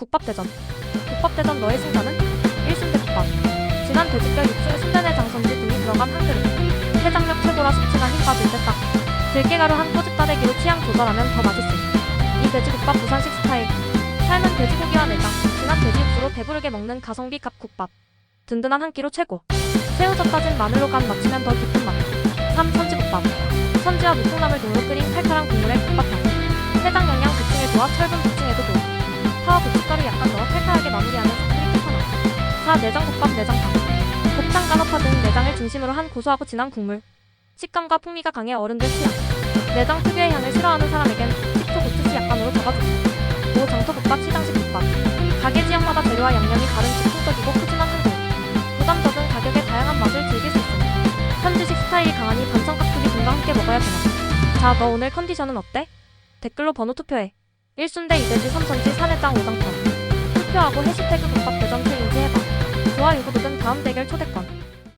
국밥대전. 국밥대전 너의 승자는 1순대 국밥. 진한 돼지뼈 육수에 순대내 장선지 등이 들어간 한 그릇. 해장력 최고라 숙취나 힘과 들대딱 들깨가루 한 꼬집 따대기로 취향 조절하면 더 맛있음 이 돼지국밥 부산식 스타일. 삶은 돼지고기와 내장. 진한 돼지 육수로 배부르게 먹는 가성비 값 국밥. 든든한 한 끼로 최고. 새우젓 따진 마늘로 간 맞추면 더 깊은 맛. 3. 선지국밥. 선지와 무콩나물 등으로 끓인 칼칼한 국물에 국밥향 고춧가루 약간 넣어 칼칼하게 마무리하는 스프링 페퍼넛 4. 내장국밥 내장탕 곱창 까너파 등 내장을 중심으로 한 고소하고 진한 국물. 식감과 풍미가 강해 어른들 취향. 내장 특유의 향을 싫어하는 사람에겐 식초 고추씨 약간으로 잡아주고 5. 장터국밥 시장식 국밥 가게 지역마다 재료와 양념이 다른 즉흥적이고 푸짐한 한 그릇 부담 적은 가격에 다양한 맛을 즐길 수 있습니다. 현지식 스타일이 강하니 반찬 깍두기 등과 함께 먹어야 되나. 자 너 오늘 컨디션은 어때? 댓글로 번호 투표해. 1순대 이돼지 3선지 사내장 5강권 투표하고 해시태그 국밥대전 챌린지 해봐. 좋아요 구독은 다음 대결 초대권